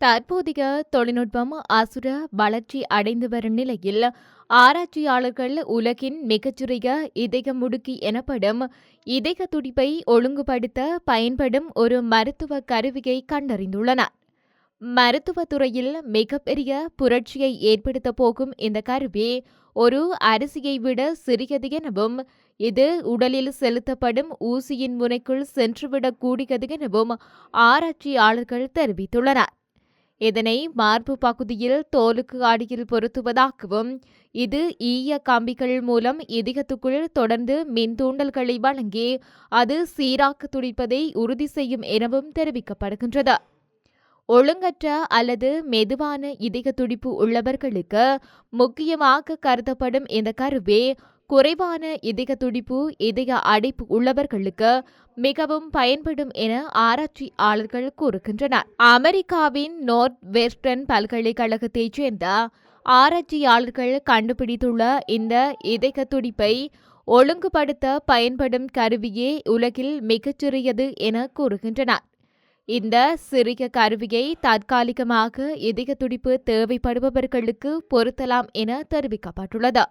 தற்போதைய தொழில்நுட்பம் அசுர வளர்ச்சி அடைந்து வரும் நிலையில் ஆராய்ச்சியாளர்கள் உலகின் மிகச்சிறிய இதய முடுக்கி எனப்படும் இதய துடிப்பை ஒழுங்குபடுத்த பயன்படும் ஒரு மருத்துவ கருவியை கண்டறிந்துள்ளனர். மருத்துவத் துறையில் மிகப்பெரிய புரட்சியை ஏற்படுத்தப் போகும் இந்த கருவி ஒரு அரிசியை விட சிறியது எனவும் இது உடலில் செலுத்தப்படும் ஊசியின் முனைக்குள் சென்றுவிடக் கூடியது எனவும் ஆராய்ச்சியாளர்கள் தெரிவித்துள்ளனர். இதனை மார்பு பகுதியில் தோலுக்கு அடியில் பொருத்துவதாகவும் இது ஈய கம்பிகள் மூலம் இதயத்துக்குள் தொடர்ந்து மின்தூண்டல்களை வழங்கி அது சீராக துடிப்பதை உறுதி செய்யும் எனவும் தெரிவிக்கப்படுகின்றது. ஒழுங்கற்ற அல்லது மெதுவான இதய துடிப்பு உள்ளவர்களுக்கு முக்கியமாக கருதப்படும் இந்த கருவி குறைவான இதய துடிப்பு இதய அடைப்பு உள்ளவர்களுக்கு மிகவும் பயன்படும் என ஆராய்ச்சியாளர்கள் கூறுகின்றனர். அமெரிக்காவின் நோர்த் வெஸ்டர்ன் பல்கலைக்கழகத்தைச் சேர்ந்த ஆராய்ச்சியாளர்கள் கண்டுபிடித்துள்ள இந்த இதய துடிப்பை ஒழுங்குபடுத்த பயன்படும் கருவியே உலகில் மிகச்சிறியது என கூறுகின்றனர். இந்த சிறிய கருவியை தற்காலிகமாக இதய துடிப்பு தேவைப்படுபவர்களுக்கு பொருத்தலாம் என தெரிவிக்கப்பட்டுள்ளது.